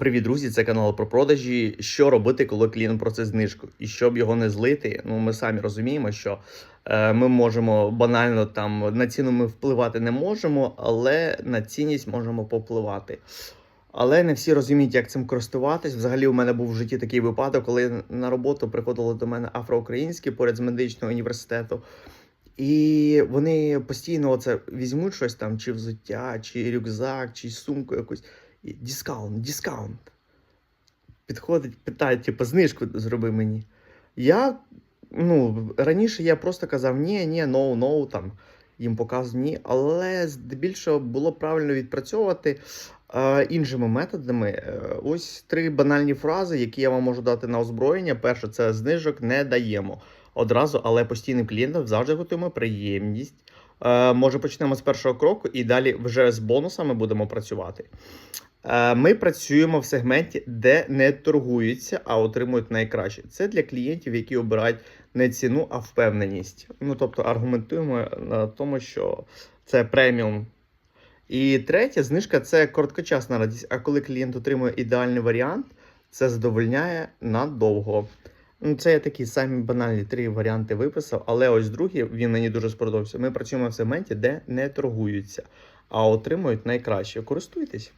Привіт, друзі! Це канал про продажі. Що робити, коли клієнт просить знижку? І щоб його не злити, ну ми самі розуміємо, що е, ми можемо банально там на ціну ми впливати не можемо, але на цінність можемо попливати. Але не всі розуміють, як цим користуватись. Взагалі, у мене був в житті такий випадок, коли на роботу приходили до мене афроукраїнські поряд з медичного університету. І вони постійно оце візьмуть щось там, чи взуття, чи рюкзак, чи сумку якусь. Дискаунт, дискаунт. Підходить, питає, типу, знижку зроби мені. Я, ну, раніше я просто казав ні, ні, no, no, там, їм показую ні, але здебільшого було правильно відпрацьовувати е, іншими методами. Е, ось три банальні фрази, які я вам можу дати на озброєння. Перше, це знижок не даємо одразу, але постійним клієнтам завжди готуємо приємність. Е, може, почнемо з першого кроку і далі вже з бонусами будемо працювати. Е, Ми працюємо в сегменті, де не торгуються, а отримують найкраще. Це для клієнтів, які обирають не ціну, а впевненість. Ну тобто аргументуємо на тому, що це преміум. І третя знижка це короткочасна радість. А коли клієнт отримує ідеальний варіант, це задовольняє надовго. Ну, це я такі самі банальні три варіанти виписав, але ось другий він мені дуже сподобався. Ми працюємо в сегменті, де не торгуються, а отримують найкраще. Користуйтесь.